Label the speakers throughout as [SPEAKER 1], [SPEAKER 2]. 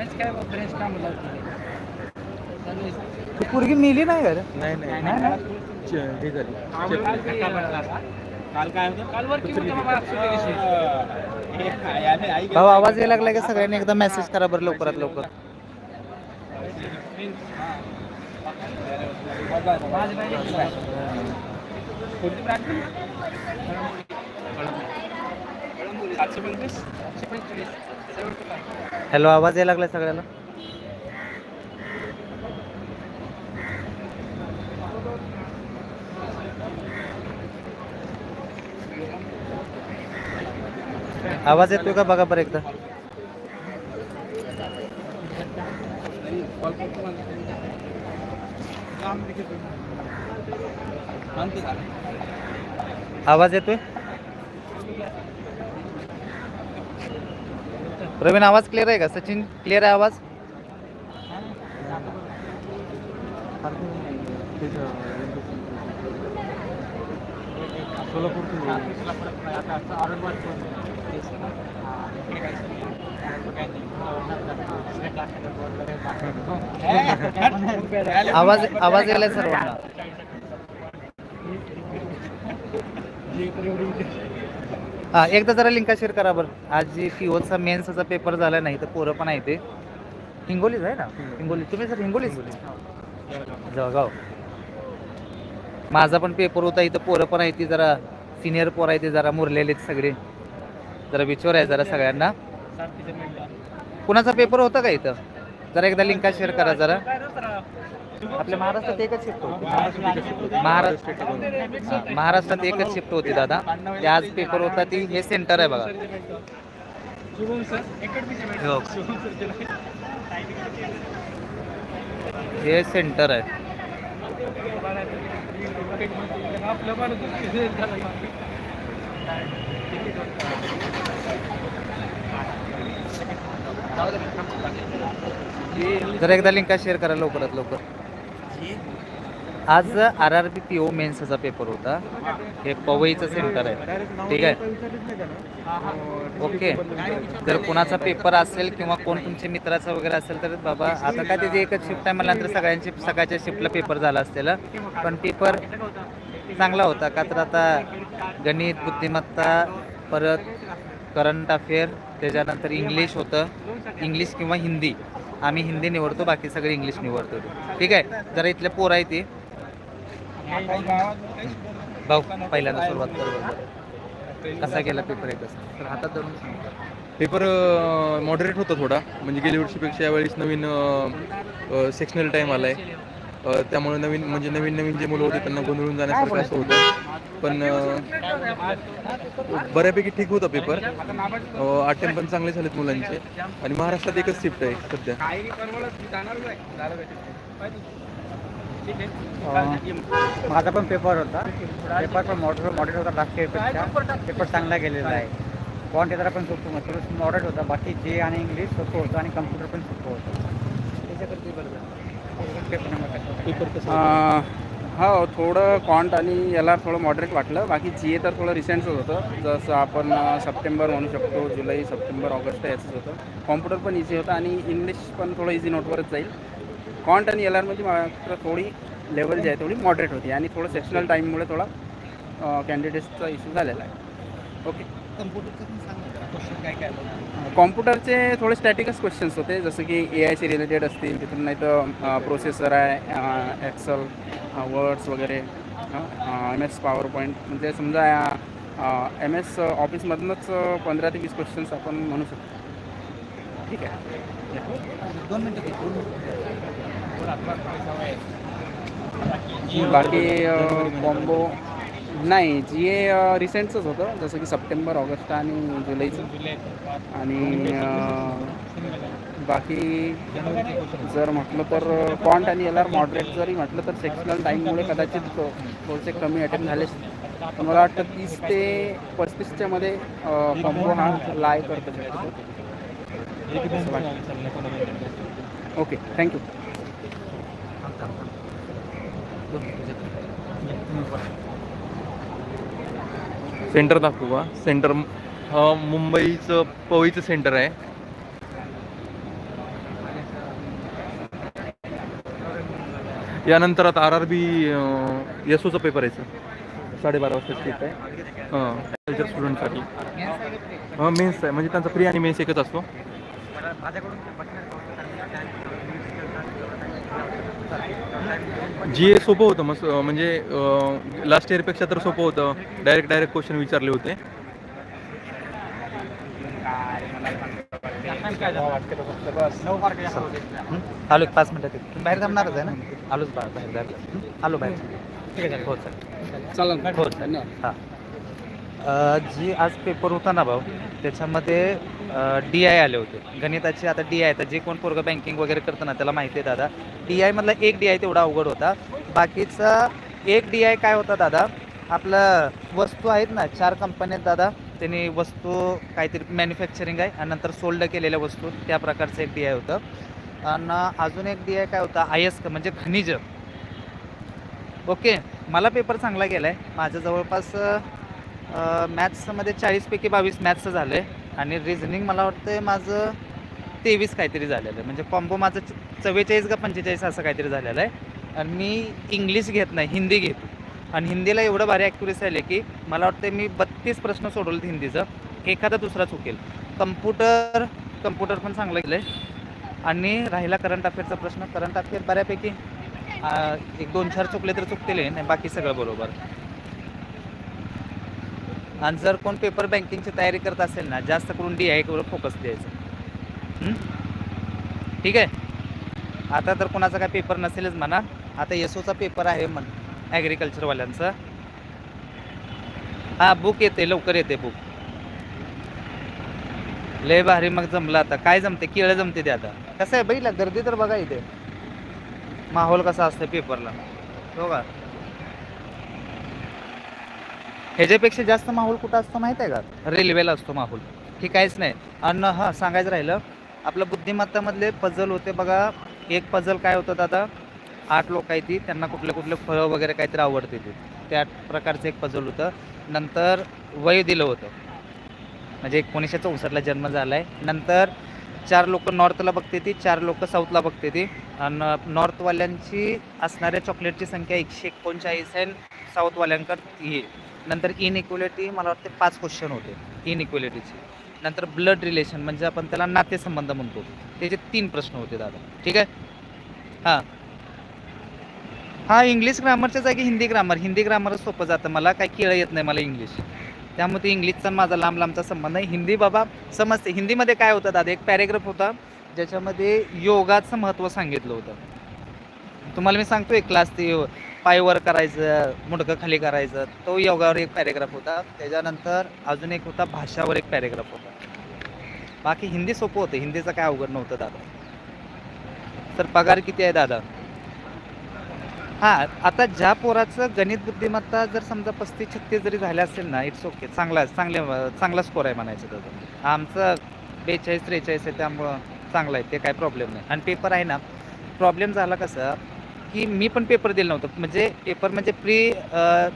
[SPEAKER 1] Branch काय branch काम
[SPEAKER 2] ती पोरगी मेली नाही का रे?
[SPEAKER 3] नाही. नाही हे झाली.
[SPEAKER 1] काल काय होतं? काल वर किती
[SPEAKER 2] भाऊ आवाज यायला लागला की सगळ्यांनी? एकदा मेसेज करा बरं लवकरात लवकर.
[SPEAKER 1] कोणती
[SPEAKER 2] हॅलो आवाज यायला लागला सगळ्यांना? आवाज येतोय का? बघा बरं एकदा. आवाज येतोय? रवीन आवाज क्लिअर आहे का? सचिन क्लिअर आहे आवाज? आवाज आवाज यायला सर्वांना. हां एकदा जरा लिंका शेअर करा बरं. आज जी पिओचा मेन्सचा पेपर झाला नाही तर पोरं पण आहे ते. हिंगोलीच आहे ना? हिंगोली. तुम्ही सर हिंगोलीच? जळगाव. माझा पण पेपर होता इथं पोरं पण आहे ती जरा सिनियर पोरं आहे ते जरा मुरलेले आहेत सगळे. जरा विचार आहे जरा सगळ्यांना. कुणाचा पेपर होता का इथं? जरा एकदा लिंका शेअर करा जरा. आपल्या महाराष्ट्रात एकच शिफ्ट होती. महाराष्ट्र महाराष्ट्रात एकच शिफ्ट होती दादा. ते आज पेपर होता ती हे सेंटर आहे बघा. हो. हे सेंटर आहे. जरा एकदा लिंका शेअर करा लवकरात लवकर. आज R R B P O मेन्सचा paper होता. हे पवईचं सेंटर आहे. ठीक आहे? ओके जर कुणाचा पेपर असेल किंवा कोण तुमच्या मित्राचा वगैरे असेल तर बाबा आता काय त्याची एकच शिफ्ट आहे. म्हटल्यानंतर सगळ्यांची सकाळच्या शिफ्टला पेपर झाला असलेला पण पेपर चांगला होता का तर आता गणित बुद्धिमत्ता परत करंट अफेअर त्याच्यानंतर इंग्लिश होतं. इंग्लिश किंवा हिंदी. आम्ही हिंदी निवडतो बाकी सगळे इंग्लिश निवडतो. ठीक आहे? जरा इथल्या पोर आहे ते. भाऊ पहिल्यांदा सुरुवात करू कसा केला पेपर एकच तर हातात धरून
[SPEAKER 3] पेपर मॉडरेट होता थोडा. म्हणजे गेल्या वर्षीपेक्षा यावेळेस नवीन सेक्शनल टाईम आला आहे त्यामुळे नवीन म्हणजे नवीन नवीन जे मुलं होते त्यांना गोंधळून जाण्यासारखं असं होतं. पण बऱ्यापैकी ठीक होता पेपर. अटेम्प पण चांगले झालेत मुलांचे. आणि महाराष्ट्रात एकच शिफ्ट आहे सध्या.
[SPEAKER 4] माझा पण पेपर होता. पेपर पण मॉडरेट मॉडरेट होता लास्ट इयरपेक्षा पेपर चांगला गेलेला आहे. फॉन्ट जरा पण सोपं होतं. मॉडरेट होता. बाकी जे आणि इंग्लिश सोपं होतं आणि कम्प्युटर पण सोपं होतं. त्याच्याकडे पेपर
[SPEAKER 3] पेपर कसं
[SPEAKER 5] हो थोडं कॉन्ट आणि याला थोडं मॉडरेट वाटलं. बाकी जी ए तर थोडं रिसेंटच होतं. जसं आपण सप्टेंबर म्हणू शकतो जुलै सप्टेंबर ऑगस्ट याचंच होतं. कॉम्प्युटर पण इझी होतं आणि इंग्लिश पण थोडं इझी नोटवरच जाईल. कॉन्ट आणि एल आरमध्ये मात्र थोडी लेवल जी आहे थोडी मॉडरेट होती. आणि थोडं सेक्शनल टाईममुळे थोडा कॅन्डिडेट्सचा इश्यू झालेला आहे. ओके कॉम्प्युटरचे थोडे स्टॅटिकच क्वेश्चन्स होते जसं की ए आयशी रिलेटेड असतील तिथून नाही तर प्रोसेसर आहे एक्सल वर्ड्स वगैरे एम एस पॉवर पॉईंट म्हणजे समजा एम एस ऑफिसमधूनच पंधरा ते वीस क्वेश्चन्स आपण म्हणू शकतो. ठीक आहे.
[SPEAKER 2] दोन मिनिटं घे, दोन मिनिटं.
[SPEAKER 5] बाकी कॉम्बो नाही जी ए रिसेंटचंच होतं. जसं की सप्टेंबर ऑगस्ट आणि जुलैचं. आणि बाकी जर म्हटलं तर कॉन्ट आणि एल आर मॉडरेट जरी म्हटलं तर सेक्शनल टाईममुळे कदाचित थोडेसे कमी अटेम्प्ट झाले. पण मला वाटतं तीस ते पस्तीसच्या मध्ये कॉम्बो हा लाय करतो okay thank you
[SPEAKER 2] Thank you.
[SPEAKER 3] Centre दाखवू का? सेंटर मुंबईचं पवईचं सेंटर आहे. यानंतर आता आर आर बी एस ओचा पेपर आहे सर. साडेबारा वाजता सीट आहे. हां स्टुडंटसाठी हां मेन्स आहे. म्हणजे त्यांचा फ्री आणि मेन्स एकच असतो. जी ए सोपं होतं मग म्हणजे लास्ट इयरपेक्षा तर सोपं होतं. डायरेक्ट डायरेक्ट क्वेश्चन विचारले होते.
[SPEAKER 2] हं? आलो एक पाच मिनिटात बाहेर जमणारच आहे ना? आलोच बाहेर बाहेर? आलो बाहेर. ठीक आहे हो चालेल
[SPEAKER 5] चालेल
[SPEAKER 2] हो धन्यवाद. हां. जी आज पेपर होता ना भाऊ त्याच्यामध्ये डी आय आले होते. गणिताचे आता डी आय आता जे कोण पोरगं बँकिंग वगैरे करतं ना त्याला माहिती आहे दादा. डी आयमधला एक डी आय तेवढा अवघड होता. बाकीचा एक डी आय काय होता दादा? आपलं वस्तू आहेत ना चार कंपन्या आहेत दादा. त्यांनी वस्तू काहीतरी मॅन्युफॅक्चरिंग आहे आणि नंतर सोल्ड केलेल्या वस्तू. त्या प्रकारचं एक डी आय होतं. आणि अजून एक डी आय काय होता? आय एस म्हणजे खनिज. ओके मला पेपर चांगला गेला आहे माझं जवळपास मॅथ्समध्ये चाळीसपैकी बावीस मॅथ्सचं झालं आहे आणि रिझनिंग मला वाटतं माझं तेवीस काहीतरी झालेलं आहे. म्हणजे कॉम्बो माझं चव्वेचाळीस का पंचेचाळीस असं काहीतरी झालेलं आहे. आणि मी इंग्लिश घेत नाही हिंदी घेतो. आणि हिंदीला एवढं भारी ॲक्युरेसी आले की मला वाटतं मी बत्तीस प्रश्न सोडवलं हिंदीचं. एखादा दुसरा चुकेल. कम्प्युटर कम्प्युटर पण चांगलं गेलं आहे आणि राहिला करंट अफेअरचा प्रश्न. करंट अफेअर बऱ्यापैकी एक दोन चार चुकले तर चुकतील नाही बाकी सगळं बरोबर. आणि जर कोण पेपर बँकिंगची तयारी करत असेल ना जास्त करून डी आयवर फोकस द्यायचं. ठीक आहे? आता तर कोणाचा काय पेपर नसेलच म्हणा. आता एसओचा पेपर आहे म्हण ॲग्रिकल्चरवाल्यांचा हां बुक येते लवकर येते बुक लय भारी मग जमलं आता. काय जमते? केळं जमते ते आता. कसं आहे बघितलं गर्दी तर बघा इथे. माहोल कसा असतं पेपरला हो का? ह्याच्यापेक्षा जास्त माहोल कुठं असतो माहीत आहे का? रेल्वेला असतो माहोल. हे काहीच नाही. आणि हां सांगायचं राहिलं आपलं बुद्धिमत्तामधले पझल होते बघा. एक पझल काय होतं दादा? आठ लोक आहेत ती त्यांना कुठले कुठले फळं वगैरे काहीतरी आवडते ते. त्या प्रकारचं एक पझल होतं. नंतर वय दिलं होतं. म्हणजे एकोणीसशे चौसष्टला जन्म झाला आहे नंतर चार लोक नॉर्थला बघते ती चार लोक साऊथला बघते ती. आणि नॉर्थवाल्यांची असणाऱ्या चॉकलेटची संख्या एकशे एकोणचाळीस आहे. साऊथवाल्यांकडे ही. नंतर इनइक्वलिटी मला वाटते पाच क्वेश्चन होते इनइक्वलिटीची नंतर ब्लड रिलेशन म्हणजे आपण त्याला नातेसंबंध म्हणतो. त्याचे तीन प्रश्न होते दादा. ठीक आहे? हां. हां इंग्लिश ग्रामरच्या जागी हिंदी ग्रामर हिंदी ग्रामरच सोपं जातं. मला काही केळं येत नाही मला इंग्लिश त्यामुळे ते इंग्लिशचा माझा लांब लांबचा संबंध आहे. हिंदी बाबा समजते. हिंदीमध्ये काय होतं दादा? एक पॅरेग्राफ होता ज्याच्यामध्ये योगाचं महत्त्व सांगितलं होतं. तुम्हाला मी सांगतो एक क्लास ते पायवर करायचं मुडकं खाली करायचं तो योगावर एक पॅरेग्राफ होता. त्याच्यानंतर अजून एक होता भाषावर एक पॅरेग्राफ होता. बाकी हिंदी सोपं होतं. हिंदीचं काय अवघड नव्हतं दादा. तर पगार किती आहे दादा? हां आता ज्या पोराचं गणित बुद्धिमत्ता जर समजा पस्तीस छत्तीस जरी झाल्या असेल ना इट्स ओके चांगला चांगले चांगला स्कोर आहे म्हणायचं त्याचं आमचं बेचाळीस त्रेचाळीस आहे त्यामुळं चांगलं आहे. ते काय प्रॉब्लेम नाही. आणि पेपर आहे ना प्रॉब्लेम झाला कसं की मी पण पेपर दिलं नव्हतं. म्हणजे पेपर म्हणजे प्री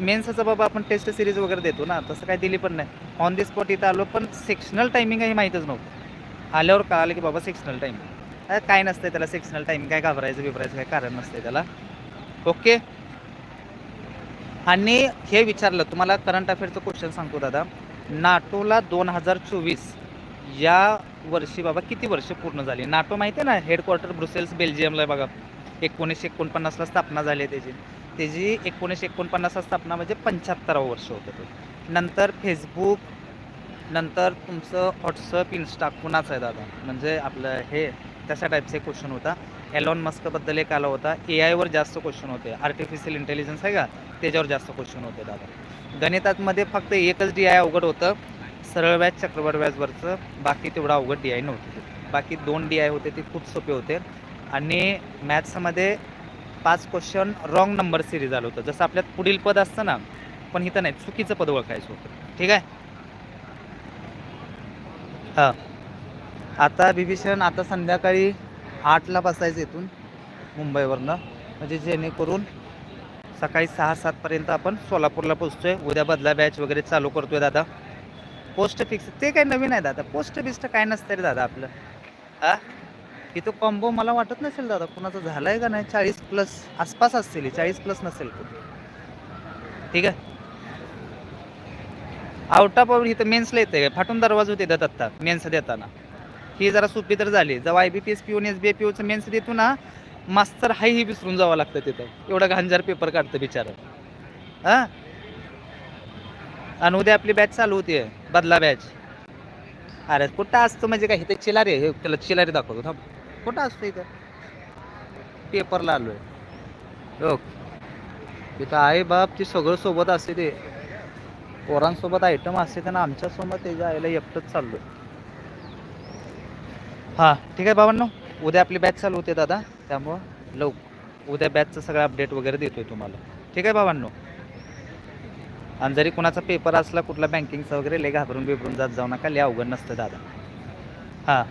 [SPEAKER 2] मेन्सचा बाबा आपण टेस्ट सिरीज वगैरे देतो ना तसं काय दिली पण नाही. ऑन दी स्पॉट इथं आलो पण सेक्शनल टायमिंग हे माहीतच नव्हतं. आल्यावर कळालं की बाबा सेक्शनल टायमिंग काय नसतं त्याला सेक्शनल टायमिंग काय घाबरायचं बिबरायचं काय कारण नसतं त्याला. ओके? आणि हे विचारलं तुम्हाला करंट अफेअरचं क्वेश्चन सांगतो दादा. नाटोला दोन हजार चोवीस या वर्षी बाबा किती वर्ष पूर्ण झाली? नाटो माहिती आहे ना हेडक्वार्टर ब्रुसेल्स बेल्जियमला आहे बघा. एकोणीसशे एकोणपन्नासला स्थापना झाली आहे त्याची. त्याची एकोणीसशे एकोणपन्नासला स्थापना म्हणजे पंच्याहत्तरावं वर्ष होतं ते. नंतर फेसबुक नंतर तुमचं व्हॉट्सअप इन्स्टा कुणाचं आहे दादा? म्हणजे आपलं हे तशा टाईपचे क्वेश्चन होता. एलॉन मस्कबद्दल एक आला होता. ए आयवर जास्त क्वेश्चन होते. आर्टिफिशियल इंटेलिजन्स आहे का? त्याच्यावर जास्त क्वेश्चन होते दादा. गणितातमध्ये फक्त एकच डी आय अवघड होतं. सरळ व्याज चक्रवाढ व्याजवरचं. बाकी तेवढं अवघड डी आय नव्हतं बाकी दोन डी आय होते ते खूप सोपे होते. आणि मॅथ्समध्ये पाच क्वेश्चन रॉंग नंबर सिरीज आलं होतं. जसं आपल्यात पुढील पद असतं ना पण इथं नाही चुकीचं पद ओळखायचं होतं. ठीक आहे? हां. आता बिभीषण आता संध्याकाळी आठला बसायचं इथून मुंबईवरनं. म्हणजे जेणेकरून सकाळी सहा सातपर्यंत आपण सोलापूरला पोचतो आहे उद्या बदला बॅच वगैरे चालू करतो आहे दादा. पोस्ट फिक्स ते काय नवीन आहे दादा. पोस्ट बिस्ट काय नसतं रे दादा आपलं. हां? इथं कॉम्बो मला वाटत नसेल दादा कुणाचं आहे का नाही? चाळीस प्लस आसपास असतील चाळीस प्लस नसेल ठीक आहे? आउट ऑफ इथं मेन्सला येते फाटून दरवाजा देतात आत्ता मेन्स देताना. ही जरा सोपी तर झाली. जेव्हा I B P S P S B P ओचं mains देतो ना मास्तर हाय ही विसरून जावं लागतं तिथं. एवढा घांजार पेपर काढतं बिचारं. हां? आणि उद्या आपली बॅच चालू होती बदला बॅच अरे कुठं असतो म्हणजे काय इथे चिलारी हे त्याला चिलारी दाखवतो थांब. कुठं असतं इथं? पेपरला आलो आहे ओके तिथं आहे बाप ती सगळं सोबत असते ते. पोरांसोबत आयटम असते त्यांना आमच्यासोबत त्याच्या आईला एकटंच आहे हां ठीक आहे बाबांनो उद्या आपली बॅच चालू होते दादा. त्यामुळं लव उद्या बॅचचं सगळं अपडेट वगैरे देतोय तुम्हाला. ठीक आहे बाबांनो आणि जरी कुणाचा पेपर असला कुठला बँकिंगचा वगैरे लय घाबरून बिबरून जात जाऊ नका. लय अवघड नसतं दादा. हां.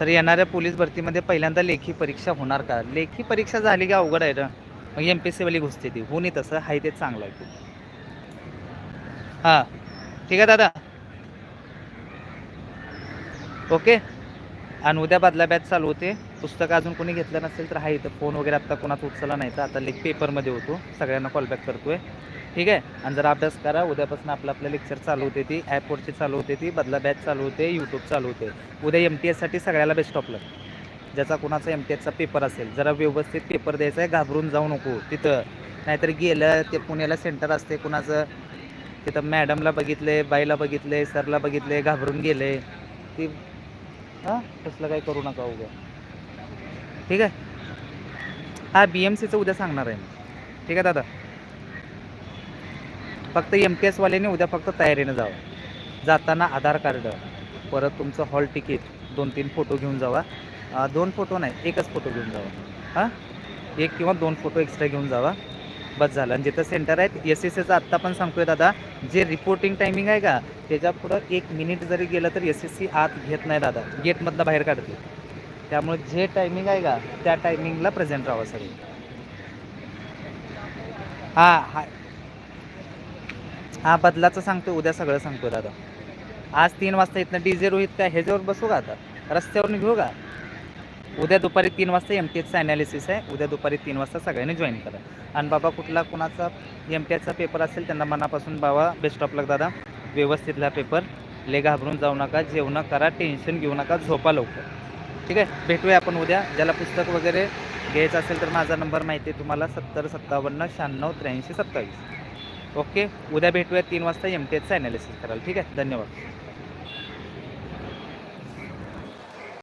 [SPEAKER 2] सर येणाऱ्या पोलीस भरतीमध्ये पहिल्यांदा लेखी परीक्षा होणार का? लेखी परीक्षा झाली की अवघड आहे ना? मग एम पी एस सीवाली घुसते ती. होणी तसं. आहे ते चांगलं आहे. खूप हां. ठीक आहे दादा. ओके. आणि उद्या बदला बॅच चालू होते. पुस्तकं अजून कोणी घेतलं नसेल तर हा इथं. फोन वगैरे आत्ता कोणाचा उचलला नाही तर आता लेख पेपरमध्ये होतो. सगळ्यांना कॉलबॅक करतोय. ठीक आहे? आणि जरा अभ्यास करा. उद्यापासून आपलं आपलं लेक्चर चालू होते ती. ॲपवरची चालू होते ती. बदला बॅच चालू होते. यूट्यूब चालू होते. उद्या एम टी एससाठी सगळ्याला बेस्ट ऑफ लक ज्याचा कुणाचा एम टी एसचा पेपर असेल. जरा व्यवस्थित पेपर द्यायचा आहे. घाबरून जाऊ नको. तिथं. नाहीतर गेलं ते पुण्याला सेंटर असते. कुणाचं? तिथं मॅडमला बघितले बाईला बघितले सरला बघितले घाबरून गेले. ती हां? तसलं काही करू नका उद्या. ठीक आहे? हा बी एम सीचं उद्या सांगणार आहे मी. ठीक आहे दादा? फक्त एम टी एसवाल्याने उद्या फक्त तयारीनं जावं. जाताना आधार कार्ड परत तुमचं हॉल तिकीट दोन तीन फोटो घेऊन जावा. दोन फोटो नाही एकच फोटो घेऊन जावा. हां? एक किंवा दोन फोटो एक्स्ट्रा घेऊन जावा. बस झालं. आणि जिथं सेंटर आहेत एस एस एचं आत्ता पण सांगतोय दादा जे रिपोर्टिंग टायमिंग आहे का त्याच्या पुढं एक मिनिट जरी गेलं तर एस एस सी आत घेत नाही दादा. गेटमधनं बाहेर काढते त्यामुळे जे टायमिंग आहे का त्या टायमिंगला प्रेझेंट राहावं सगळं. हां हा. हा बदलाचं सांगतो उद्या सगळं सांगतो दादा. आज तीन वाजता इथनं डी जे रोहित त्या ह्याच्यावर बसू का आता? रस्त्यावरून घेऊ का? उद्या दुपारी तीन वाजता एम टी एचचा ॲनालिसिस आहे. उद्या दुपारी तीन वाजता सगळ्यांनी जॉईन करा. आणि बाबा कुठला कुणाचा एम टी एचचा पेपर असेल त्यांना मनापासून बाबा बेस्ट ऑफ लक दादा. व्यवस्थितला पेपर ले घाबरून जाऊ नका जेवणं करा टेन्शन घेऊ नका झोपा लवकर. ठीक आहे? भेटूया आपण उद्या. ज्याला पुस्तक वगैरे घ्यायचं असेल तर माझा नंबर माहिती आहे तुम्हाला. सत्तर सत्तावन्न शहाण्णव त्र्याऐंशी सत्तावीस. ओके उद्या भेटूया तीन वाजता एम टी एचचा ॲनालिसिस कराल ठीक आहे? धन्यवाद.